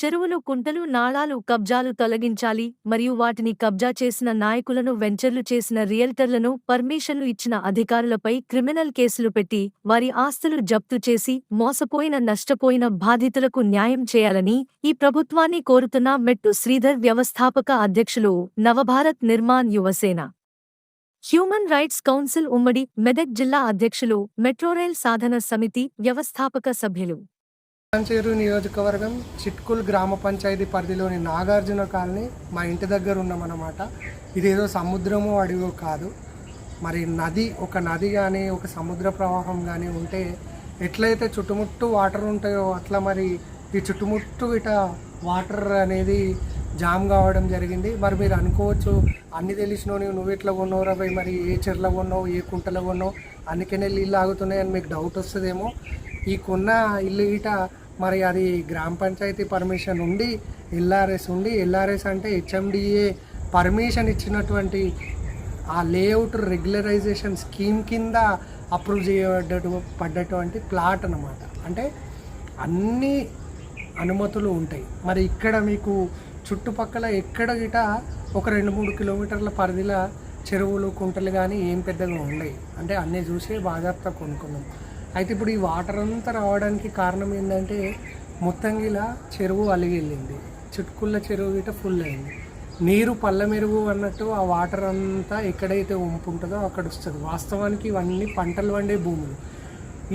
చెరువులు కుంటలు నాళాలు కబ్జాలు తొలగించాలి మరియు వాటిని కబ్జా చేసిన నాయకులను వెంచర్లు చేసిన రియల్టర్లను పర్మిషన్లు ఇచ్చిన అధికారులపై క్రిమినల్ కేసులు పెట్టి వారి ఆస్తులు జప్తు చేసి మోసపోయిన నష్టపోయిన బాధితులకు న్యాయం చేయాలని ఈ ప్రభుత్వాన్ని కోరుతున్న మెట్టు శ్రీధర్ వ్యవస్థాపక అధ్యక్షులు Navabharat Nirman Yuvasena. Human rights council ఉమ్మడి మెదక్ జిల్లా అధ్యక్షులు మెట్రోరైల్ సాధన సమితి వ్యవస్థాపక సభ్యులు. పటాన్చేరు నియోజకవర్గం చిట్కుల్ గ్రామ పంచాయతీ పరిధిలోని నాగార్జున కాలనీ మా ఇంటి దగ్గర ఉన్నామన్నమాట. ఇదేదో సముద్రము అడివో కాదు. మరి నది ఒక నది కానీ ఒక సముద్ర ప్రవాహం కానీ ఉంటే ఎట్లయితే చుట్టుముట్టు వాటర్ ఉంటాయో అట్లా మరి ఈ చుట్టుముట్టు ఇట వాటర్ అనేది జామ్ కావడం జరిగింది. మరి మీరు అనుకోవచ్చు అన్ని తెలిసినవి నువ్వు ఎట్లా కొన్నావురా పోయి మరి ఏ చెర్ల కొన్నావు? ఏ కుంటలో కొన్నావు? అందుకనే నీళ్ళు ఆగుతున్నాయి అని మీకు డౌట్ వస్తుందేమో. ఈ కొన్న ఇల్లు ఇట మరి అది గ్రామ పంచాయతీ పర్మిషన్ ఉండి ఎల్ఆర్ఎస్ ఉండి ఎల్ఆర్ఎస్ అంటే హెచ్ఎండిఏ పర్మిషన్ ఇచ్చినటువంటి ఆ లేఅవుట్ రెగ్యులరైజేషన్ స్కీమ్ కింద అప్రూవ్ చేయబడ్డ పడ్డటువంటి ప్లాట్ అన్నమాట. అంటే అన్ని అనుమతులు ఉంటాయి. మరి ఇక్కడ మీకు చుట్టుపక్కల ఎక్కడ గిట ఒక రెండు మూడు కిలోమీటర్ల పరిధిలో చెరువులు కుంటలు కానీ ఏం పెద్దగా ఉండవు అంటే అన్నీ చూసి బాగా కొనుక్కున్నాం. అయితే ఇప్పుడు ఈ వాటర్ అంతా రావడానికి కారణం ఏంటంటే మొత్తంగిలా చెరువు అలిగిల్లింది చుట్టుకున్న చెరువు గిట ఫుల్ అయింది. నీరు పళ్ళ మెరుగు అన్నట్టు ఆ వాటర్ అంతా ఎక్కడైతే ఉంపుంటుందో అక్కడ వస్తుంది. వాస్తవానికి ఇవన్నీ పంటలు వండే భూములు.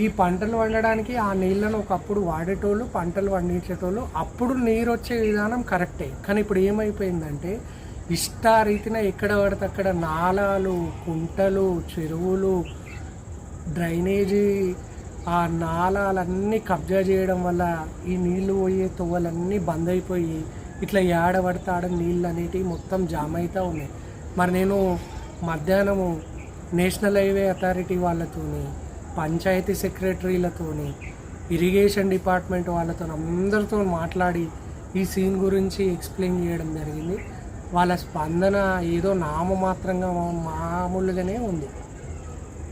ఈ పంటలు వండడానికి ఆ నీళ్ళను ఒకప్పుడు వాడేటోళ్ళు పంటలు పండించేటోళ్ళు అప్పుడు నీరు వచ్చే విధానం కరెక్టే. కానీ ఇప్పుడు ఏమైపోయిందంటే ఇష్టారీతిన ఎక్కడ పడితే అక్కడ నాలాలు కుంటలు చెరువులు డ్రైనేజీ ఆ నాళాలన్నీ కబ్జా చేయడం వల్ల ఈ నీళ్ళు పోయే తొవ్వలన్నీ బంద్ అయిపోయి ఇట్లా ఏడబడతాడ ఆడ నీళ్ళు అనేటివి మొత్తం జామ్ అవుతూ ఉన్నాయి. మరి నేను మధ్యాహ్నము నేషనల్ హైవే అథారిటీ వాళ్ళతోని పంచాయతీ సెక్రటరీలతోని ఇరిగేషన్ డిపార్ట్మెంట్ వాళ్ళతో అందరితో మాట్లాడి ఈ సీన్ గురించి ఎక్స్ప్లెయిన్ చేయడం జరిగింది. వాళ్ళ స్పందన ఏదో నామమాత్రంగా మామూలుగానే ఉంది.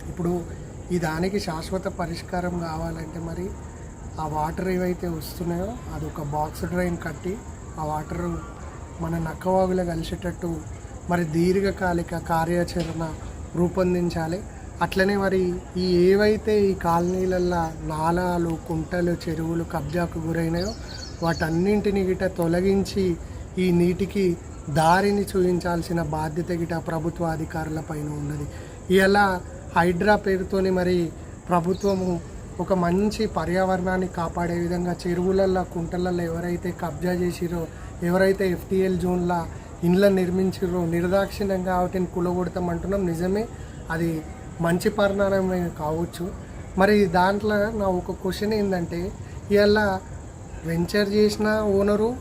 ఇప్పుడు ఈ దానికి శాశ్వత పరిష్కారం కావాలంటే మరి ఆ వాటర్ ఏవైతే వస్తున్నాయో అది ఒక బాక్స్ డ్రైన్ కట్టి ఆ వాటర్ మన నక్కవాగులో కలిసేటట్టు మరి దీర్ఘకాలిక కార్యాచరణ రూపొందించాలి. అట్లనే మరి ఈ ఏవైతే ఈ కాలనీలల్లో నాలాలు కుంటలు చెరువులు కబ్జాకు గురైనాయో వాటన్నింటిని గిట తొలగించి ఈ నీటికి దారిని చూపించాల్సిన బాధ్యత గిట ప్రభుత్వ అధికారుల పైన ఉన్నది. ఇలా హైడ్రా పేరుతోని మరి ప్రభుత్వము ఒక మంచి పర్యావరణాన్ని కాపాడే విధంగా చెరువులల్లో కుంటలల్లో ఎవరైతే కబ్జా చేసిరో ఎవరైతే ఎఫ్టీఎల్ జోన్ల ఇండ్ల నిర్మించిరో నిర్దాక్షిణ్యంగా వాటిని కులగొడతామంటున్నాం. నిజమే అది మంచి పరిణామమే కావచ్చు. మరి దాంట్లో నా ఒక క్వశ్చన్ ఏంటంటే ఇవాళ వెంచర్ చేసిన ఓనరు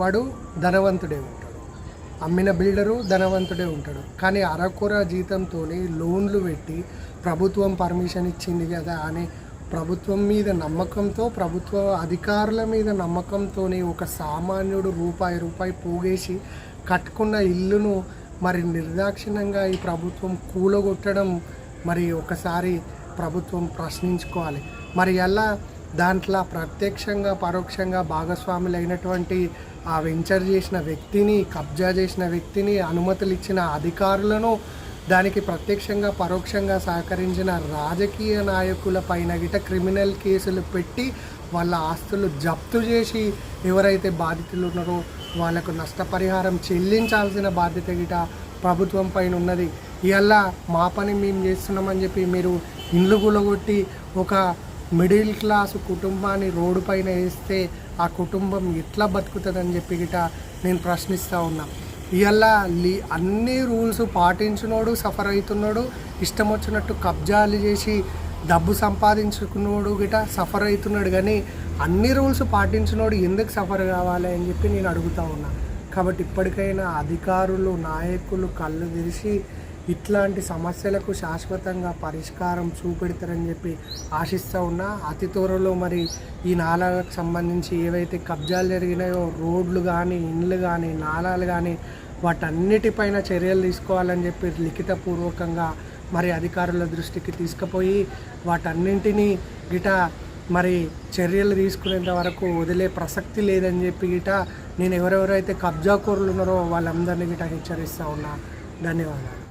వాడు ధనవంతుడేమో. అమ్మిన బిల్డరు ధనవంతుడే ఉంటాడు. కానీ అరకొర జీతంతో లోన్లు పెట్టి ప్రభుత్వం పర్మిషన్ ఇచ్చింది కదా అని ప్రభుత్వం మీద నమ్మకంతో ప్రభుత్వ అధికారుల మీద నమ్మకంతో ఒక సామాన్యుడు రూపాయి రూపాయి పోగేసి కట్టుకున్న ఇల్లును మరి నిర్దాక్షిణ్యంగా ఈ ప్రభుత్వం కూలగొట్టడం మరి ఒకసారి ప్రభుత్వం ప్రశ్నించుకోవాలి. మరి ఎలా దాంట్లో ప్రత్యక్షంగా పరోక్షంగా భాగస్వాములైనటువంటి ఆ వెంచర్ చేసిన వ్యక్తిని కబ్జా చేసిన వ్యక్తిని అనుమతులు ఇచ్చిన అధికారులను దానికి ప్రత్యక్షంగా పరోక్షంగా సహకరించిన రాజకీయ నాయకుల పైన గిట క్రిమినల్ కేసులు పెట్టి వాళ్ళ ఆస్తులు జప్తు చేసి ఎవరైతే బాధితులు ఉన్నారో వాళ్ళకు నష్టపరిహారం చెల్లించాల్సిన బాధ్యత గిట ప్రభుత్వం పైన ఉన్నది. ఇవల్ల మా పని మేము చేస్తున్నామని చెప్పి మీరు ఇండ్లు గులగొట్టి ఒక మిడిల్ క్లాస్ కుటుంబాన్ని రోడ్డు పైన వేస్తే ఆ కుటుంబం ఎట్లా బతుకుతుందని చెప్పి గిట నేను ప్రశ్నిస్తూ ఉన్నా. ఇలా లీ అన్ని రూల్స్ పాటించినోడు సఫర్ అవుతున్నాడు ఇష్టం వచ్చినట్టు కబ్జాలు చేసి డబ్బు సంపాదించుకున్నోడు గిట సఫర్ అవుతున్నాడు కానీ అన్ని రూల్స్ పాటించినోడు ఎందుకు సఫర్ కావాలి అని చెప్పి నేను అడుగుతా ఉన్నా. కాబట్టి ఇప్పటికైనా అధికారులు నాయకులు కళ్ళు తెరిచి ఇట్లాంటి సమస్యలకు శాశ్వతంగా పరిష్కారం చూపెడతారని చెప్పి ఆశిస్తూ ఉన్నా అతి త్వరలో మరి ఈ నాలాలకు సంబంధించి ఏవైతే కబ్జాలు జరిగినాయో రోడ్లు కానీ ఇండ్లు కానీ నాలాలు కానీ వాటన్నిటిపైన చర్యలు తీసుకోవాలని చెప్పి లిఖితపూర్వకంగా మరి అధికారుల దృష్టికి తీసుకుపోయి వాటన్నింటినీ గిట మరి చర్యలు తీసుకునేంత వరకు వదిలే ప్రసక్తి లేదని చెప్పి గిట నేను ఎవరెవరైతే కబ్జాకోరులు ఉన్నారో వాళ్ళందరినీ గిట హెచ్చరిస్తూ ఉన్నా. ధన్యవాదాలు.